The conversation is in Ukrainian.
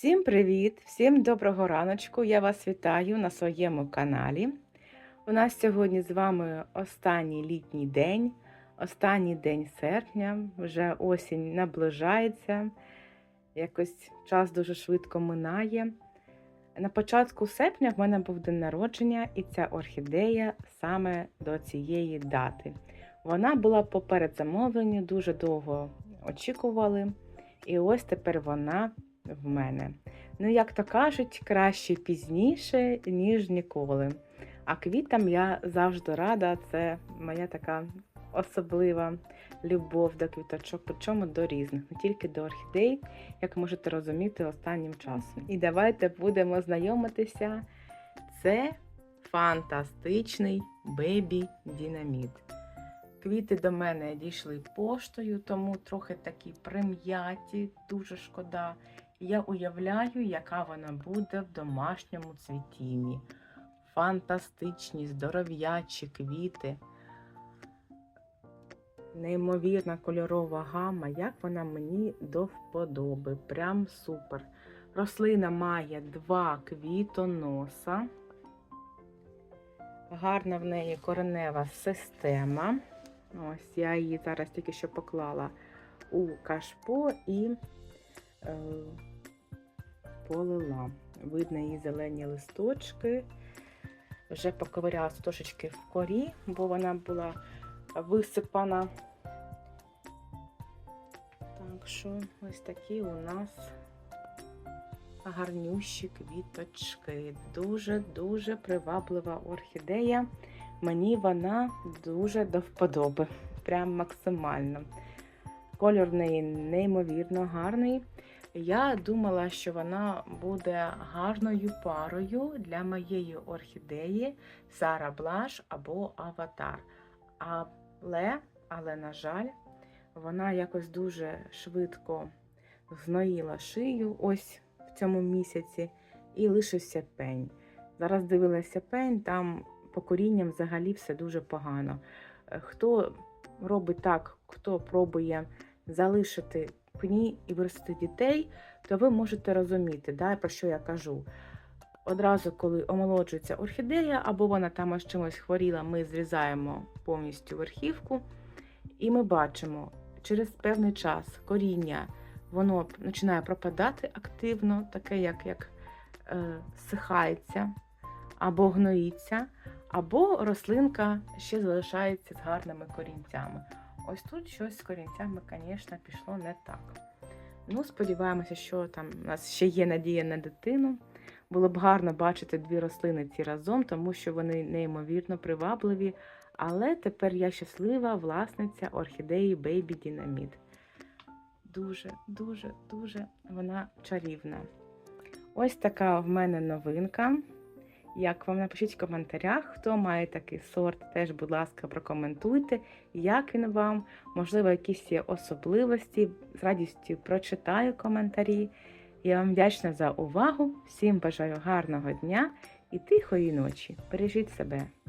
Всім привіт! Всім доброго раночку! Я вас вітаю на своєму каналі. У нас сьогодні з вами останній літній день, останній день серпня, вже осінь наближається, якось час дуже швидко минає. На початку серпня в мене був день народження, і ця орхідея саме до цієї дати. Вона була по передзамовленню, дуже довго очікували. І ось тепер вона в мене. Ну, як то кажуть, краще пізніше, ніж ніколи. А квітам я завжди рада, це моя така особлива любов до квіточок, причому до різних, не тільки до орхідей, як можете розуміти останнім часом. І давайте будемо знайомитися. Це фантастичний бебі динаміт. Квіти до мене дійшли поштою, тому трохи такі прим'яті, дуже шкода. Я уявляю, яка вона буде в домашньому цвітінні. Фантастичні, здоров'ячі квіти. Неймовірна кольорова гама, як вона мені до вподоби. Прям супер. Рослина має два квітоноса. Гарна в неї коренева система. Ось я її зараз тільки що поклала у кашпо і полила. Видно її зелені листочки. Вже поковирялася трошечки в корі, бо вона була висипана. Так що ось такі у нас гарнющі квіточки. Дуже-дуже приваблива орхідея. Мені вона дуже до вподоби. Прям максимально. Кольор в неї неймовірно гарний. Я думала, що вона буде гарною парою для моєї орхідеї Сара Блаш або Аватар. Але, але, на жаль, вона якось дуже швидко зноїла шию ось в цьому місяці і лишився пень. Зараз дивилася пень, там по корінням взагалі все дуже погано. Е, Хто робить так, хто пробує залишити пні і виростити дітей, то ви можете розуміти, да, про що я кажу. Одразу, коли омолоджується орхідея, або вона там ось чимось хворіла, ми зрізаємо повністю верхівку, і ми бачимо, через певний час коріння воно починає пропадати активно, таке, як, як е, сихається або гноїться, або рослинка ще залишається з гарними корінцями. Ось тут щось з корінцями, звісно, пішло не так. Ну, сподіваємося, що там у нас ще є надія на дитину. Було б гарно бачити дві рослини ці разом, тому що вони неймовірно привабливі. Але тепер я щаслива власниця орхідеї Baby Dynamite. Дуже, дуже, дуже вона чарівна. Ось така в мене новинка. Як вам напишіть в коментарях, хто має такий сорт, теж, будь ласка, прокоментуйте, як він вам, можливо, якісь є особливості. З радістю прочитаю коментарі. Я вам вдячна за увагу. Всім бажаю гарного дня і тихої ночі. Бережіть себе!